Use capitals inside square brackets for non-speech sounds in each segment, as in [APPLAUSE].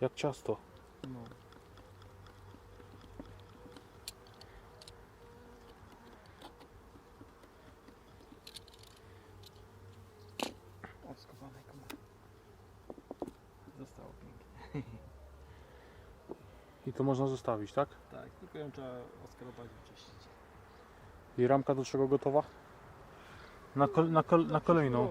Jak ciasto. No. Zostało pięknie. [LAUGHS] I to można zostawić, tak? Tak, tylko ją trzeba oskrobać i wyczyścić. I ramka do czego gotowa? Na, kol, na, kol, na kolejną.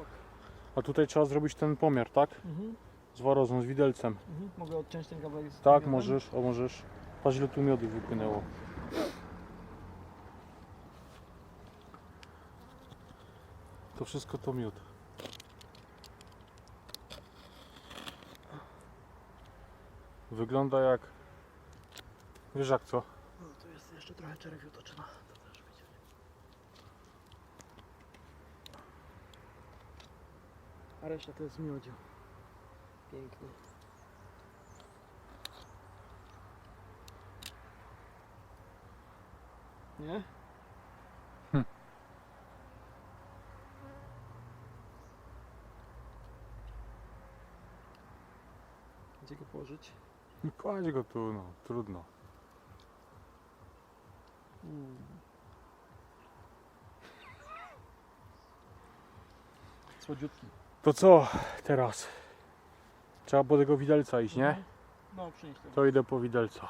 A tutaj trzeba zrobić ten pomiar, tak? Mhm, Z warozą, z widelcem. mhm. Mogę odciąć ten kawałek z Tak, możesz, o możesz. Patrz ile tu miodu wypłynęło. To wszystko to miód. Wygląda jak... Wiesz jak co? No, tu jest jeszcze trochę czerwiu, to trzeba to też wyciąć. A reszta to jest miodziu. Pięknie. Nie? Hm. Gdzie go położyć? Kładź go tu, no, trudno. Mm. Słodziutki. To co teraz? Trzeba po tego widelca iść, nie? No, przynieś to. To idę po widelca.